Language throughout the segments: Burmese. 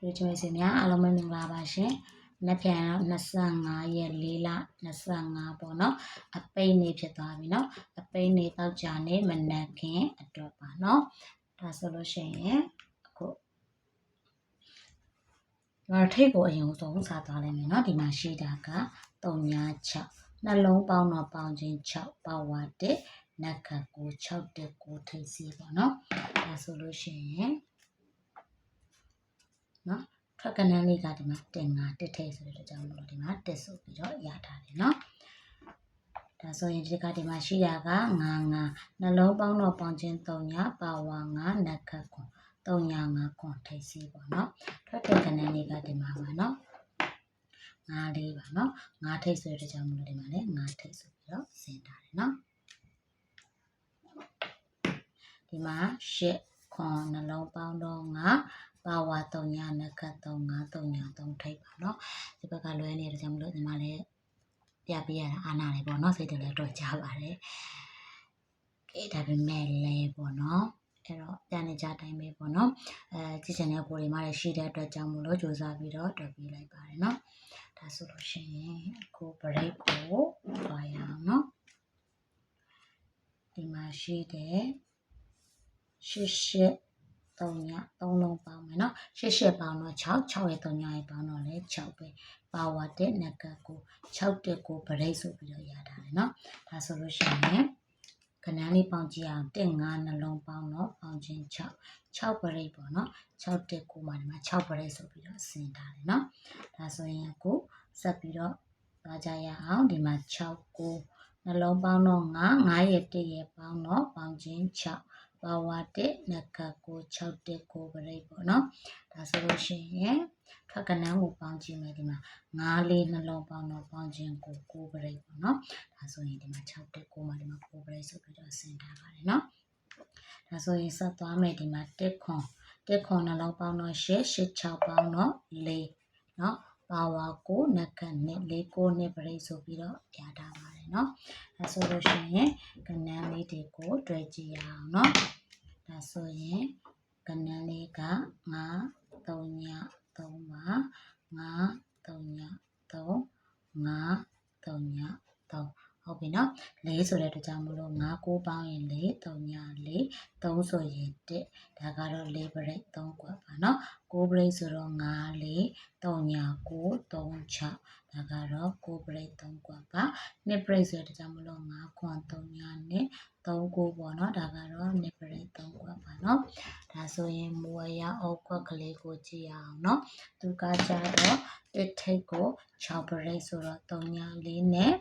တွေ့ချင်စီများအားလုံးပဲမင်္ဂလာပါရှင်။နှစ်ပြန်တော့25ရက်4လ25ပေါ့နော်။အပိတ်နေ့ဖြစ်သွားပြီနော်။အပိတ်နေ့တောက်ကြနေ့မနက်ခင်းအတွက်ပါနော်။ဒါဆိုလို့ရှိရင်အခုဒီထိတ်ကိုအရင်ဆုံးစားသွားလိုက်မယ်နော်။ဒီမှာရှိတာက396နှလုံးပေါင်းတော့ပေါင်းချင်း6ပါဝါ1နက်ခတ်ကို6တက်ကိုထိတ်စီပေါ့နော်။ဒါဆိုလို့ရှိရင် နော်ထွက်ကနန်းလေးကဒီမှာတင်ငါတစ်ထိတ်ဆိုတဲ့ကြောင့်မလို့ဒီမှာတက်ဆိုပြီးတော့ရထားတယ်နော်ဒါဆိုရင်ဒီကဒီမှာရှိတာကငါငါနှလုံးပေါင်းတော့ပေါင်းချင်း3ညပါဝါငါနက်ခတ်ခွန်3ညငါခွန်ထိတ်စီပေါ့နော်ထွက်ကကနန်းလေးကဒီမှာပါနော်ငါလေးပါနော်ငါထိတ်ဆိုတဲ့ကြောင့်မလို့ဒီမှာလည်းငါထိတ်ဆိုပြီးတော့ဆင်ထားတယ်နော်ဒီမှာရှစ် ခွန်နှလုံးပေါင်းတော့ငါပါဝါ3ညနကတ်3 5 3ည3ထိပ်ပါเนาะဒီဘက်ကလွဲနေတဲ့ကြောင့်မလို့ညီမလည်းပြပြရတာအာနာလေးပေါ့เนาะစိတ်တယ်လည်းတော့ကြပါတယ်ကဲဒါပေမဲ့လည်းပေါ့เนาะအဲ့တော့ပြန်နေကြတိုင်းပဲပေါ့နော်အဲကြည့်ချင်တဲ့ကိုယ်တွေမှလည်းရှိတဲ့အတွက်ကြောင့်မို့လို့စူးစမ်းပြီးတော့တွက်ပေးလိုက်ပါတယ်နော်ဒါဆိုလို့ရှိရင်အခု break ကိုသွားရအောင်နော်ဒီမှာရှိတဲ့ ရှစ်ရှစ်3ည3လုံးပေါင်းမယ်နော်ရှစ်ရှစ်ပေါင်းတော့6 6ရဲ့3ညရဲ့ပေါင်းတော့လည်း6ပဲပါဝါတဲ့နကတ်ကို6တက်ကိုဗရိတ်ဆိုပြီးတော့ရတာလေနော်ဒါဆိုလို့ရှိရင်ခဏလေးပေါင်းကြည့်အောင်1 5နှလုံးပေါင်းတော့ပေါင်းချင်း6 6ဗရိတ်ပေါ့နော်6တက်ကိုမှဒီမှာ6ဗရိတ်ဆိုပြီးတော့ဆင်ထားတယ်နော်ဒါဆိုရင်အခုဆက်ပြီးတော့သွားကြရအောင်ဒီမှာ6ကိုနှလုံးပေါင်းတော့9 9ရဲ့1ရဲ့ပေါင်းတော့ပေါင်းချင်း6 ပါဝါတက်နကကို6တက်ကိုပရိတ်ပေါ့နော်ဒါဆိုလို့ရှိရင်ထက်ကနန်းကိုပေါင်းကြည့်မယ်ဒီမှာ9လေးနှလုံးပေါင်းတော့ပေါင်းခြင်းကို9ပရိတ်ပေါ့နော်ဒါဆိုရင်ဒီမှာ6တက်ကိုမှဒီမှာ9ပရိတ်ဆိုပြီးတော့ဆင်ထားပါတယ်နော်ဒါဆိုရင်ဆက်သွားမယ်ဒီမှာတက်ခွန်တက်ခွန်နှလုံးပေါင်းတော့8 8 6ပေါင်းတော့4နော်ပါဝါကိုနက်ကန်နဲ့လေးကိုနဲ့ပရိတ်ဆိုပြီးတော့ပြထားပါတယ် เนาะအဲဆိုလို့ရှိရင်ကနန်းလေးတွေကိုတွဲကြည့်ရအောင်เนาะဒါဆိုရင်ကနန်းလေးက9 3ည3ပါ9 3ည3 9 3ည3 ဟုတ်ပြီနော်၄ဆိုတဲ့အတွက်ကြောင့်မလို့9 9ပေါင်းရင်4 3ည4 3ဆိုရင်1ဒါကတော့4 break 3ကွက်ပါနော်9 break ဆိုတော့9 4 3ည9 3 6ဒါကတော့9 break 3ကွက်ပါ2 break ဆိုတဲ့အတွက်ကြောင့်မလို့9ခွန်3ညနဲ့3ကိုပေါ့နော်ဒါကတော့2 break 3ကွက်ပါနော်ဒါဆိုရင်မူဝရအောက်ကွက်ကလေးကိုကြည့်ရအောင်နော်သူကကြတော့တစ်ထိတ်ကို6 break ဆိုတော့3ည4နဲ့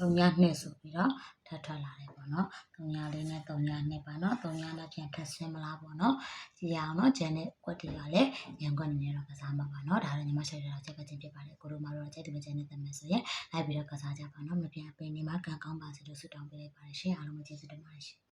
3ည2ဆိုပြီးတော့ထပ်ထွက်လာတယ်ပေါ့နော်3ည4နဲ့3ည2ပါနော်3ညနဲ့ပြန်ထပ်ဆင်းမလားပေါ့နော်ကြည့်ရအောင်နော်ဂျန်နဲ့ကွက်တွေကလည်းရန်ကွက်နေနေတော့ကစားမှာပါနော်ဒါလည်းညီမရှိတော့ချက်ကချင်းဖြစ်ပါတယ်ကိုတို့မတို့ချက်တူဂျန်နဲ့တက်မယ်ဆိုရင်လိုက်ပြီးတော့ကစားကြပါနော်မပြန်ပင်နေမှာကံကောင်းပါစေလို့ဆုတောင်းပေးလိုက်ပါတယ်ရှင်အားလုံးကျေးဇူးတင်ပါတယ်ရှင်